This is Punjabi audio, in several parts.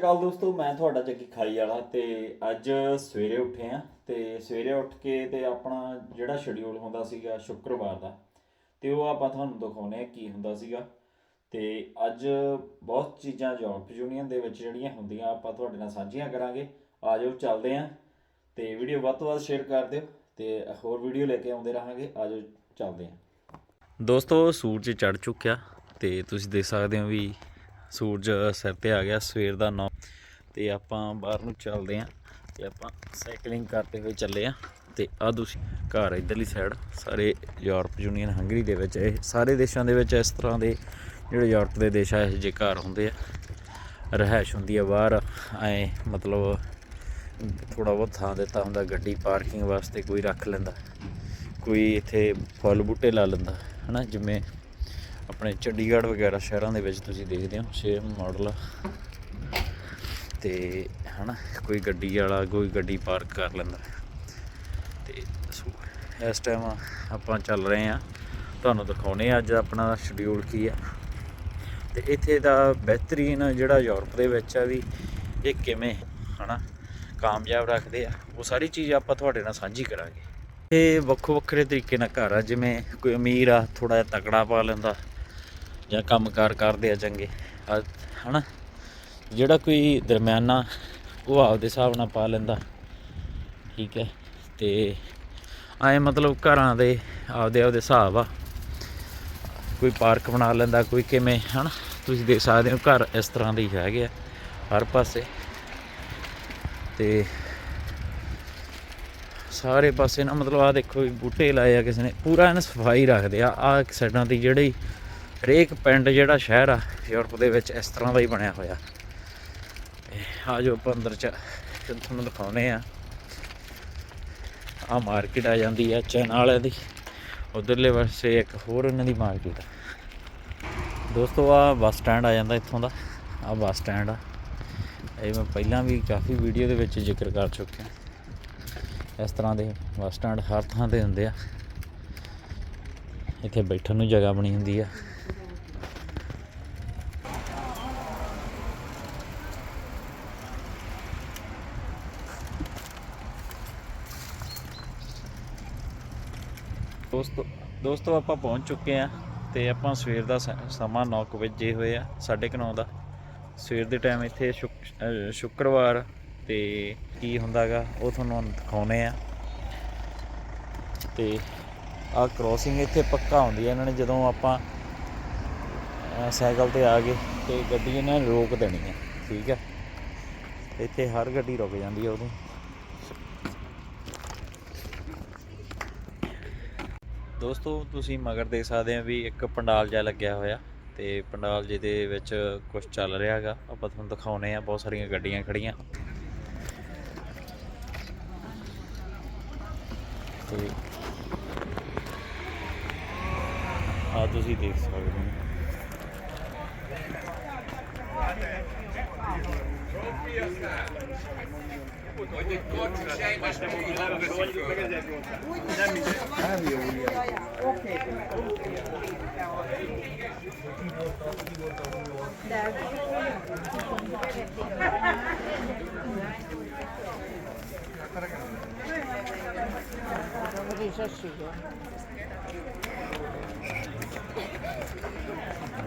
ਕੱਲ ਦੋਸਤੋ, ਮੈਂ ਤੁਹਾਡਾ ਜੱਗੀ ਖਾਈ ਵਾਲਾ ਤੇ ਅੱਜ ਸਵੇਰੇ ਉੱਠੇ ਆ ਤੇ ਸਵੇਰੇ ਉੱਠ ਕੇ ਤੇ ਆਪਣਾ ਜਿਹੜਾ ਸ਼ਡਿਊਲ ਹੁੰਦਾ ਸੀਗਾ ਸ਼ੁੱਕਰਵਾਰ ਦਾ ਤੇ ਉਹ ਆਪਾਂ ਤੁਹਾਨੂੰ ਦਿਖਾਉਨੇ ਆ ਕੀ ਹੁੰਦਾ ਸੀਗਾ ਤੇ ਅੱਜ ਬਹੁਤ ਚੀਜ਼ਾਂ ਯੂਰਪ ਯੂਨੀਅਨ ਦੇ ਵਿੱਚ ਜਿਹੜੀਆਂ ਹੁੰਦੀਆਂ ਆਪਾਂ ਤੁਹਾਡੇ ਨਾਲ ਸਾਂਝੀਆਂ ਕਰਾਂਗੇ। ਆਜੋ ਚੱਲਦੇ ਆ ਤੇ ਵੀਡੀਓ ਵੱਧ ਤੋਂ ਵੱਧ ਸ਼ੇਅਰ ਕਰ ਦਿਓ ਤੇ ਹੋਰ ਵੀਡੀਓ ਲੈ ਕੇ ਆਉਂਦੇ ਰਹਾਂਗੇ। ਆਜੋ ਚੱਲਦੇ ਆ ਦੋਸਤੋ, ਸੂਰਜ ਚੜ ਚੁੱਕਿਆ ਤੇ ਤੁਸੀਂ ਦੇਖ ਸਕਦੇ ਹੋ ਵੀ ਸੂਰਜ ਸਿਰ ਤੇ ਆ ਗਿਆ, ਸਵੇਰ ਦਾ ਨੌ ਤੇ ਆਪਾਂ ਬਾਹਰ ਨੂੰ ਚੱਲਦੇ ਆਂ ਤੇ ਆਪਾਂ ਸਾਈਕਲਿੰਗ ਕਰਦੇ ਹੋਏ ਚੱਲੇ ਆਂ ਤੇ ਆ ਤੁਸੀਂ ਘਰ ਇਧਰਲੀ ਸਾਈਡ ਸਾਰੇ ਯੂਰਪ ਯੂਨੀਅਨ, ਹੰਗਰੀ ਦੇ ਵਿੱਚ ਇਹ ਸਾਰੇ ਦੇਸ਼ਾਂ ਦੇ ਵਿੱਚ ਇਸ ਤਰ੍ਹਾਂ ਦੇ ਜਿਹੜੇ ਯੂਰਪ ਦੇ ਦੇਸ਼ ਆ, ਇਹ ਜੇ ਘਰ ਹੁੰਦੇ ਆ। ਰਹਿائش ਹੁੰਦੀ ਆ ਬਾਹਰ, ਐ ਮਤਲਬ ਥੋੜਾ ਬਹੁਤ ਥਾਂ ਦਿੱਤਾ ਹੁੰਦਾ, ਗੱਡੀ ਪਾਰਕਿੰਗ ਵਾਸਤੇ ਕੋਈ ਰੱਖ ਲੈਂਦਾ, ਕੋਈ ਇੱਥੇ ਫਲ ਬੂਟੇ ਲਾ ਲੈਂਦਾ, ਹਨਾ, ਜਿਵੇਂ ਆਪਣੇ ਚੰਡੀਗੜ੍ਹ ਵਗੈਰਾ ਸ਼ਹਿਰਾਂ ਦੇ ਵਿੱਚ ਤੁਸੀਂ ਦੇਖਦੇ ਹੋ ਸੇਮ ਮਾਡਲ ਤੇ ਹਨਾ, ਕੋਈ ਗੱਡੀ ਵਾਲਾ, ਕੋਈ ਗੱਡੀ ਪਾਰਕ ਕਰ ਲੈਂਦਾ। ਤੇ ਇਸ ਟਾਈਮ ਆਪਾਂ ਚੱਲ ਰਹੇ ਆ ਤੁਹਾਨੂੰ ਦਿਖਾਉਨੇ ਆ ਅੱਜ ਆਪਣਾ ਸ਼ਡਿਊਲ ਕੀ ਆ। ਤੇ ਇੱਥੇ ਦਾ ਬਿਹਤਰੀਨ ਜਿਹੜਾ ਯੂਰਪ ਦੇ ਵਿੱਚ ਆ ਵੀ ਇਹ ਕਿਵੇਂ ਹਨਾ, ਕਾਮਯਾਬ ਰੱਖਦੇ ਆ, ਉਹ ਸਾਰੀ ਚੀਜ਼ ਆਪਾਂ ਤੁਹਾਡੇ ਨਾਲ ਸਾਂਝੀ ਕਰਾਂਗੇ। ਇਹ ਵੱਖੋ ਵੱਖਰੇ ਤਰੀਕੇ ਨਾਲ ਘਰ ਆ, ਜਿਵੇਂ ਕੋਈ ਅਮੀਰ ਆ ਥੋੜਾ ਜਿਹਾ ਤਕੜਾ ਪਾ ਲੈਂਦਾ। ਜਾਂ ਕੰਮਕਾਰ ਕਰਦੇ ਆ ਚੰਗੇ। ਆ, ਹਨਾ? ਜਿਹੜਾ ਕੋਈ ਦਰਮਿਆਨਾ, ਉਹ ਆਪਦੇ ਹਿਸਾਬ ਨਾਲ ਪਾ ਲੈਂਦਾ। ਠੀਕ ਹੈ? ਤੇ ਐ ਮਤਲਬ ਘਰਾਂ ਦੇ ਆਪਦੇ ਆਪਦੇ ਹਿਸਾਬ ਆ। ਕੋਈ ਪਾਰਕ ਬਣਾ ਲੈਂਦਾ, ਕੋਈ ਕਿਵੇਂ, ਹਨਾ? ਤੁਸੀਂ ਦੇਖ ਸਕਦੇ ਹੋ, ਘਰ ਇਸ ਤਰ੍ਹਾਂ ਦੇ ਹੀ ਹੈਗੇ ਆ, ਹਰ ਪਾਸੇ। ਤੇ ਸਾਰੇ ਪਾਸੇ ਨਾ ਮਤਲਬ ਆ ਦੇਖੋ ਵੀ ਬੂਟੇ ਲਾਏ ਆ ਕਿਸੇ ਨੇ। ਪੂਰਾ ਇਹਨ ਸਫ਼ਾਈ ਰੱਖਦੇ ਆ ਆ ਸਾਈਡਾਂ ਦੀ ਜਿਹੜੀ ਹਰੇਕ ਪਿੰਡ ਜਿਹੜਾ ਸ਼ਹਿਰ ਆ, ਯੂਰਪ ਦੇ ਵਿੱਚ ਇਸ ਤਰ੍ਹਾਂ ਦਾ ਹੀ ਬਣਿਆ ਹੋਇਆ। ਤੇ ਆ ਜੋ ਆਪਾਂ ਅੰਦਰ ਚ ਤੁਹਾਨੂੰ ਦਿਖਾਉਨੇ ਆ ਆ ਮਾਰਕੀਟ ਆ ਜਾਂਦੀ ਆ ਚੈਨ ਵਾਲਿਆਂ ਦੀ। ਉਧਰਲੇ ਪਾਸੇ ਇੱਕ ਹੋਰ ਇਹਨਾਂ ਦੀ ਮਾਰਕੀਟ ਆ। ਦੋਸਤੋ ਆ ਬੱਸ ਸਟੈਂਡ ਆ ਜਾਂਦਾ ਇੱਥੋਂ ਦਾ। ਆ ਬੱਸ ਸਟੈਂਡ ਆ। ਇਹ ਮੈਂ ਪਹਿਲਾਂ ਵੀ ਕਾਫੀ ਵੀਡੀਓ ਦੇ ਵਿੱਚ ਜ਼ਿਕਰ ਕਰ ਚੁੱਕਿਆ। ਇਸ ਤਰ੍ਹਾਂ ਦੇ ਬੱਸ ਸਟੈਂਡ ਹਰ ਥਾਂ ਤੇ ਹੁੰਦੇ ਆ। ਇੱਥੇ ਬੈਠਣ ਨੂੰ ਜਗ੍ਹਾ ਬਣੀ ਹੁੰਦੀ ਆ। ਦੋਸਤੋ ਦੋਸਤੋ, ਆਪਾਂ ਪਹੁੰਚ ਚੁੱਕੇ ਆ ਤੇ ਆਪਾਂ ਸਵੇਰ ਦਾ ਸ- ਸਮਾਂ 9 ਵਜੇ ਹੋਏ ਆ 9:30 ਦਾ। ਸਵੇਰ ਦੇ ਟਾਈਮ ਇੱਥੇ ਸ਼ੁਕ- ਸ਼ੁੱਕਰਵਾਰ ਤੇ ਕੀ ਹੁੰਦਾਗਾ, ਉਹ ਤੁਹਾਨੂੰ ਦਿਖਾਉਨੇ ਆ। ਤੇ ਆ ਕ੍ਰੋਸਿੰਗ ਇੱਥੇ ਪੱਕਾ ਹੁੰਦੀ ਹੈ ਇਹਨਾਂ ਨੇ ਜਦੋਂ ਆਪਾਂ ਸਾਈਕਲ ਤੇ ਆ ਗਏ ਤੇ ਗੱਡੀ ਇਹਨਾਂ ਨੇ ਰੋਕ ਦੇਣੀ ਹੈ ਠੀਕ ਹੈ ਇੱਥੇ ਹਰ ਗੱਡੀ ਰੁਕ ਜਾਂਦੀ ਹੈ ਉਦੋਂ ਦੋਸਤੋ, ਤੁਸੀਂ ਮਗਰ ਦੇਖ ਸਕਦੇ ਆ ਵੀ ਇੱਕ ਪੰਡਾਲ ਜਿਹਾ ਲੱਗਿਆ ਹੋਇਆ ਤੇ ਪੰਡਾਲ ਜਿਹਦੇ ਵਿੱਚ ਕੁਝ ਚੱਲ ਰਿਹਾ ਹੈਗਾ। ਆਪਾਂ ਤੁਹਾਨੂੰ ਦਿਖਾਉਨੇ ਆ, ਬਹੁਤ ਸਾਰੀਆਂ ਗੱਡੀਆਂ ਖੜੀਆਂ। ਤੇ ਆ ਤੁਸੀਂ ਦੇਖ ਸਕਦੇ ਹੋ। hogy egy karcsú sejmes nem veszik föl. Nem mindegy. Nem jó, Oké. De... Ez is esélye.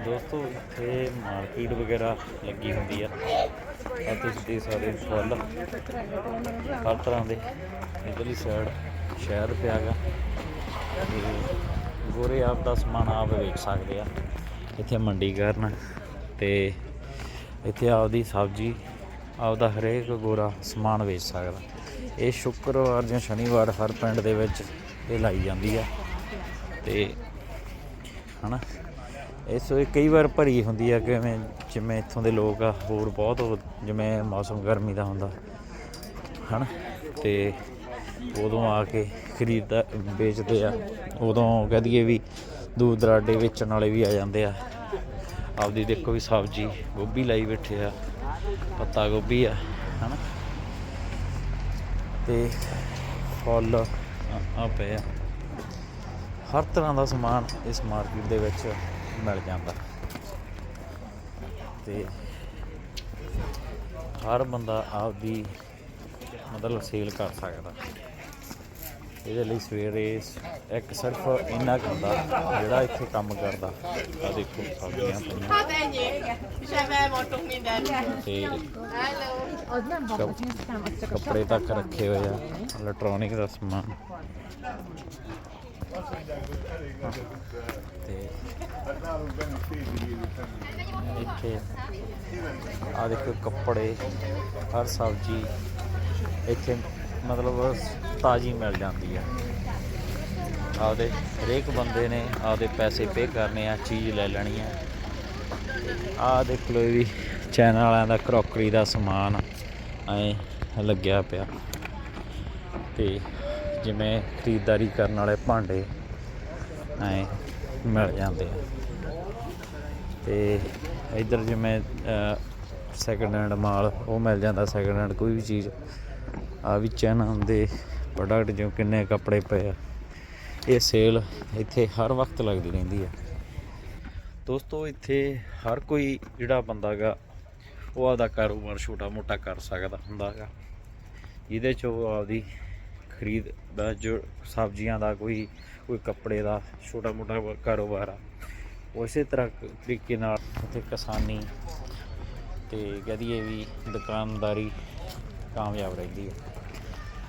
ਦੋਸਤੋ, ਇੱਥੇ ਮਾਰਕੀਟ ਵਗੈਰਾ ਲੱਗੀ ਹੁੰਦੀ ਆ। ਆ ਤੁਸੀਂ ਦੇਖ ਸਕਦੇ ਫੁੱਲ। ਹਰ ਤਰ੍ਹਾਂ ਦੇ। ਇਧਰਲੀ ਸਾਈਡ ਸ਼ਹਿਰ ਪਿਆ ਗਾ ਗੋਰੇ ਆਪ ਦਾ ਸਮਾਨ ਆਪ ਵੇਚ ਸਕਦੇ ਆ। ਇੱਥੇ ਮੰਡੀ ਕਰਨ ਤੇ ਇੱਥੇ ਆਪਦੀ ਸਬਜ਼ੀ, ਆਪਦਾ ਹਰੇਕ ਗੋਰਾ ਸਮਾਨ ਵੇਚ ਸਕਦਾ। ਇਹ ਸ਼ੁੱਕਰਵਾਰ ਜਾਂ ਸ਼ਨੀਵਾਰ ਹਰ ਪਿੰਡ ਦੇ ਵਿੱਚ ਇਹ ਲਾਈ ਜਾਂਦੀ ਆ। ਤੇ ਹਨਾ? ਇਸ ਵੇ ਕਈ ਵਾਰ ਭਰੀ ਹੁੰਦੀ ਆ, ਕਿਵੇਂ ਜਿਵੇਂ ਇੱਥੋਂ ਦੇ ਲੋਕ ਆ, ਹੋਰ ਬਹੁਤ ਜਿਵੇਂ ਮੌਸਮ ਗਰਮੀ ਦਾ ਹੁੰਦਾ, ਹਨਾ? ਤੇ ਉਦੋਂ ਆ ਕੇ ਖਰੀਦਦਾ, ਵੇਚਦੇ ਆ। ਉਦੋਂ ਕਹਿ ਦਈਏ ਵੀ ਦੂਰ ਦਰਾਡੇ ਵੇਚਣ ਵਾਲੇ ਵੀ ਆ ਜਾਂਦੇ ਆ। ਆਪਦੀ ਦੇਖੋ ਵੀ ਸਬਜ਼ੀ, ਗੋਭੀ ਲਾਈ ਬੈਠੇ ਆ, ਪੱਤਾ ਗੋਭੀ ਆ, ਹਨਾ? ਤੇ ਫੁੱਲ ਆ ਆ ਆ। ਹਰ ਤਰ੍ਹਾਂ ਦਾ ਸਮਾਨ ਇਸ ਮਾਰਕੀਟ ਦੇ ਵਿੱਚ ਮਿਲ ਜਾਂਦਾ। ਤੇ ਹਰ ਬੰਦਾ ਆਪਦੀ ਮਤਲਬ ਸੇਲ ਕਰ ਸਕਦਾ। ਇਹਦੇ ਲਈ ਸਵੇਰੇ ਇੱਕ ਸਿਰਫ ਇੰਨਾ ਹੁੰਦਾ ਜਿਹੜਾ ਇੱਥੇ ਕੰਮ ਕਰਦਾ। ਆ ਦੇਖੋ ਸਬਜ਼ੀਆਂ ਪਈਆਂ। ਕੱਪੜੇ ਤੱਕ ਰੱਖੇ ਹੋਏ ਆ ਇਲੈਕਟ੍ਰੋਨਿਕ ਦਾ ਸਮਾਨ। ਤੇ ਇੱਥੇ ਆ ਦੇਖੋ ਕੱਪੜੇ, ਹਰ ਸਬਜ਼ੀ, ਇੱਥੇ ਮਤਲਬ ਤਾਜ਼ੀ ਮਿਲ ਜਾਂਦੀ ਆ। ਆਪਦੇ ਹਰੇਕ ਬੰਦੇ ਨੇ ਆਪਦੇ ਪੈਸੇ ਪੇ ਕਰਨੇ ਆ, ਚੀਜ਼ ਲੈ ਲੈਣੀ ਆ। ਆ ਦੇਖ ਲਓ ਵੀ ਚੈਨਲ ਵਾਲਿਆਂ ਦਾ ਕਰੋਕਰੀ ਦਾ ਸਮਾਨ ਐ ਲੱਗਿਆ ਪਿਆ। ਤੇ ਜਿਵੇਂ ਖਰੀਦਦਾਰੀ ਕਰਨ ਵਾਲੇ ਭਾਂਡੇ ਐ ਮਿਲ ਜਾਂਦੇ ਆ। ਤੇ ਇੱਧਰ ਜਿਵੇਂ ਸੈਕੰਡ ਹੈਂਡ ਮਾਲ, ਉਹ ਮਿਲ ਜਾਂਦਾ ਸੈਕੰਡ ਹੈਂਡ ਕੋਈ ਵੀ ਚੀਜ਼। ਆ ਵੀ ਚੈਨਲ ਦੇ ਪ੍ਰੋਡਕਟ ਜੋ ਕਿੰਨੇ ਕੱਪੜੇ ਪਏ ਆ। ਇਹ ਸੇਲ ਇੱਥੇ ਹਰ ਵਕਤ ਲੱਗਦੀ ਰਹਿੰਦੀ ਆ। ਦੋਸਤੋ, ਇੱਥੇ ਹਰ ਕੋਈ ਜਿਹੜਾ ਬੰਦਾ ਗਾ ਉਹ ਆਪਦਾ ਕਾਰੋਬਾਰ ਛੋਟਾ ਮੋਟਾ ਕਰ ਸਕਦਾ ਹੁੰਦਾ ਗਾ ਜਿਹਦੇ ਚ ਉਹ ਆਪਦੀ ਖਰੀਦ ਦਾ, ਜੋ ਸਬਜ਼ੀਆਂ ਦਾ, ਕੋਈ ਕੋਈ ਕੱਪੜੇ ਦਾ, ਛੋਟਾ ਮੋਟਾ ਕਾਰੋਬਾਰ ਆ। ਉਸੇ ਤਰ੍ਹਾਂ ਤਰੀਕੇ ਨਾਲ ਇੱਥੇ ਕਿਸਾਨੀ ਤੇ ਕਹਦੀਏ ਵੀ ਦੁਕਾਨਦਾਰੀ ਕਾਮਯਾਬ ਰਹਿੰਦੀ ਹੈ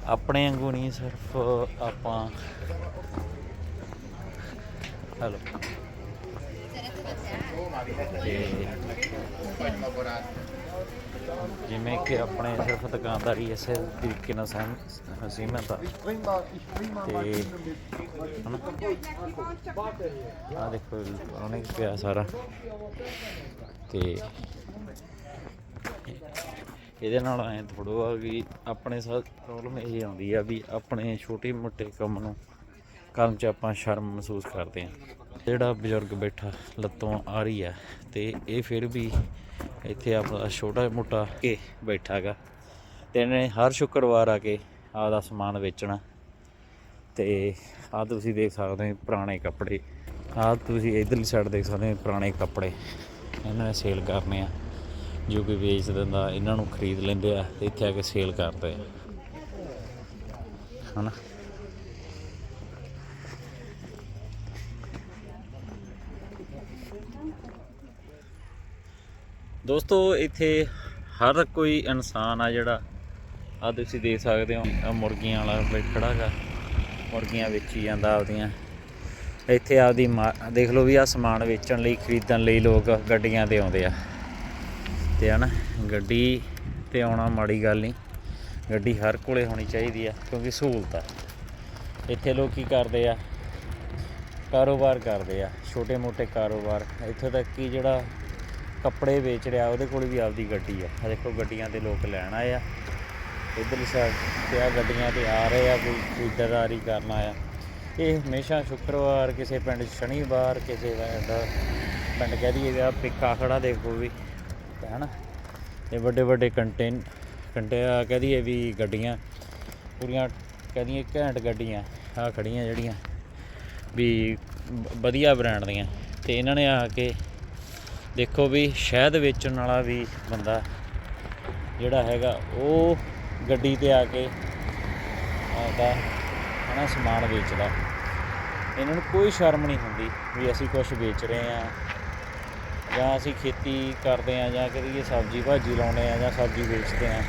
ਆਪਣੇ ਵਾਂਗੂ ਨਹੀਂ, ਸਿਰਫ ਆਪਾਂ ਹੈਲੋ। ਤੇ ਜਿਵੇਂ ਕਿ ਆਪਣੇ ਸਿਰਫ ਦੁਕਾਨਦਾਰੀ ਇਸੇ ਤਰੀਕੇ ਨਾਲ ਸਹਿਮ, ਸੀਮਤ ਆ। ਤੇ ਆ ਦੇਖੋ ਉਹਨੇ ਪਿਆ ਸਾਰਾ। ਤੇ ਇਹਦੇ ਨਾਲ ਐ ਥੋੜੋ ਆ ਵੀ ਆਪਣੇ ਸਾਥ ਪ੍ਰੋਬਲਮ ਇਹ ਆਉਂਦੀ ਆ ਵੀ ਆਪਣੇ ਛੋਟੇ ਮੋਟੇ ਕੰਮ ਨੂੰ ਕਰਨ ਚ ਆਪਾਂ ਸ਼ਰਮ ਮਹਿਸੂਸ ਕਰਦੇ ਹਾਂ। ਜਿਹੜਾ ਬਜ਼ੁਰਗ ਬੈਠਾ ਲੱਤੋਂ ਆ ਰਹੀ ਆ ਤੇ ਇਹ ਫਿਰ ਵੀ ਇੱਥੇ ਆਪਣਾ ਛੋਟਾ ਮੋਟਾ ਕੇ ਬੈਠਾਗਾ। ਤੇ ਇਹਨੇ ਹਰ ਸ਼ੁੱਕਰਵਾਰ ਆ ਕੇ ਆਪਦਾ ਸਮਾਨ ਵੇਚਣਾ। ਤੇ ਆ ਤੁਸੀਂ ਦੇਖ ਸਕਦੇ ਹੋ ਪੁਰਾਣੇ ਕੱਪੜੇ। ਆ ਤੁਸੀਂ ਇਧਰਲੀ ਸਾਈਡ ਦੇਖ ਸਕਦੇ ਹੋ ਪੁਰਾਣੇ ਕੱਪੜੇ। ਇਹਨਾਂ ਨੇ ਸੇਲ ਕਰਨੇ ਆ। ਜੋ ਕੋਈ ਵੇਚ ਦਿੰਦਾ, ਇਹਨਾਂ ਨੂੰ ਖਰੀਦ ਲੈਂਦੇ ਆ ਤੇ ਇੱਥੇ ਆ ਕੇ ਸੇਲ ਕਰਦੇ ਆ। ਹਨਾ? ਦੋਸਤੋ, ਇੱਥੇ ਹਰ ਕੋਈ ਇਨਸਾਨ ਆ ਜਿਹੜਾ ਆ ਤੁਸੀਂ ਦੇਖ ਸਕਦੇ ਹੋ, ਆਹ ਮੁਰਗੀਆਂ ਵਾਲਾ ਬੈਠੜਾ ਗਾ, ਮੁਰਗੀਆਂ ਵੇਚੀ ਜਾਂਦਾ ਆਪਦੀਆਂ। ਇੱਥੇ ਆਪਦੀ ਮਾ- ਦੇਖ ਲਓ ਵੀ ਆ ਸਮਾਨ ਵੇਚਣ ਲਈ, ਖਰੀਦਣ ਲਈ ਲੋਕ ਗੱਡੀਆਂ ਤੇ ਆਉਂਦੇ ਆ। ਤੇ ਹਨ, ਗੱਡੀ ਤੇ ਆਉਣਾ ਮਾੜੀ ਗੱਲ ਨਹੀਂ, ਗੱਡੀ ਹਰ ਕੋਲੇ ਹੋਣੀ ਚਾਹੀਦੀ ਆ, ਕਿਉਂਕਿ ਸਹੂਲਤ ਆ। ਇੱਥੇ ਲੋਕ ਕੀ ਕਰਦੇ ਆ? ਕਾਰੋਬਾਰ ਕਰਦੇ ਆ ਛੋਟੇ ਮੋਟੇ ਕਾਰੋਬਾਰ। ਇੱਥੇ ਤੱਕ ਕਿ ਜਿਹੜਾ ਕੱਪੜੇ ਵੇਚ ਰਿਹਾ, ਉਹਦੇ ਕੋਲ ਵੀ ਆਪਦੀ ਗੱਡੀ ਆ। ਆਹ ਦੇਖੋ, ਗੱਡੀਆਂ ਤੇ ਲੋਕ ਲੈਣ ਆਏ ਆ। ਇਧਰਲੀ ਸਾਈਡ ਤੇ ਆ ਗੱਡੀਆਂ ਤੇ ਆ ਰਹੇ ਆ, ਕੋਈ ਖਰੀਦਦਾਰੀ ਕਰਨ ਆਇਆ ਇਹ ਹਮੇਸ਼ਾ ਸ਼ੁੱਕਰਵਾਰ ਕਿਸੇ ਪਿੰਡ ਸ਼ਨੀਵਾਰ ਕਿਸੇ ਪਿੰਡ ਪਿੰਡ ਕਹਿ ਦਈਏ ਆ ਪਿੱਕਾ ਖੜਾ ਦੇਖੋ ਵੀ ਹੈ ਨਾ ਇਹ ਵੱਡੇ ਵੱਡੇ ਕੰਟੇਨ, ਕੰਟੇ ਆ ਕਹਿ ਦਈਏ ਵੀ ਗੱਡੀਆਂ, ਪੂਰੀਆਂ ਕਹਿ ਦਈਏ ਘੈਂਟ ਗੱਡੀਆਂ ਆ ਖੜੀਆਂ ਜਿਹੜੀਆਂ ਵੀ ਵਧੀਆ ਬ੍ਰਾਂਡ ਦੀਆਂ। ਤੇ ਇਹਨਾਂ ਨੇ ਆ ਕੇ ਦੇਖੋ ਵੀ ਸ਼ਹਿਦ ਵੇਚਣ ਵਾਲਾ ਵੀ ਬੰਦਾ ਜਿਹੜਾ ਹੈਗਾ, ਉਹ ਗੱਡੀ ਤੇ ਆ ਕੇ ਆਪਦਾ ਹਨਾ ਸਮਾਨ ਵੇਚਦਾ। ਇਹਨਾਂ ਨੂੰ ਕੋਈ ਸ਼ਰਮ ਨਹੀਂ ਹੁੰਦੀ ਵੀ ਅਸੀਂ ਕੁਝ ਵੇਚ ਰਹੇ ਆ ਜਾਂ ਅਸੀਂ ਖੇਤੀ ਕਰਦੇ ਆ ਜਾਂ ਕਰੀਏ ਸਬਜ਼ੀ ਭਾਜੀ ਲਾਉਣੇ ਆ ਜਾਂ ਸਬਜ਼ੀ ਵੇਚਦੇ ਆ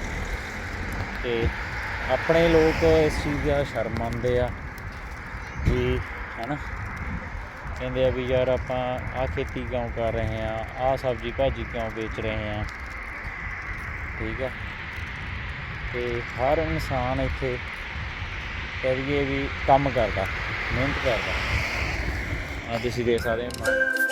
ਤੇ ਆਪਣੇ ਲੋਕ ਇਸ ਚੀਜ਼ ਦਾ ਸ਼ਰਮ ਮੰਨਦੇ ਆ ਵੀ ਹਨਾ ਕਹਿੰਦੇ ਆ ਵੀ ਯਾਰ ਆਪਾਂ ਆਹ ਖੇਤੀ ਕਿਉਂ ਕਰ ਰਹੇ ਆ ਆਹ ਸਬਜ਼ੀ ਭਾਜੀ ਕਿਉਂ ਵੇਚ ਰਹੇ ਆ ਠੀਕ ਆ? ਤੇ ਹਰ ਇਨਸਾਨ ਇੱਥੇ ਕਹਿ ਦਈਏ ਵੀ ਕੰਮ ਕਰਦਾ, ਮਿਹਨਤ ਕਰਦਾ। ਆ ਤੁਸੀਂ ਦੇਖ ਸਕਦੇ ਹੋ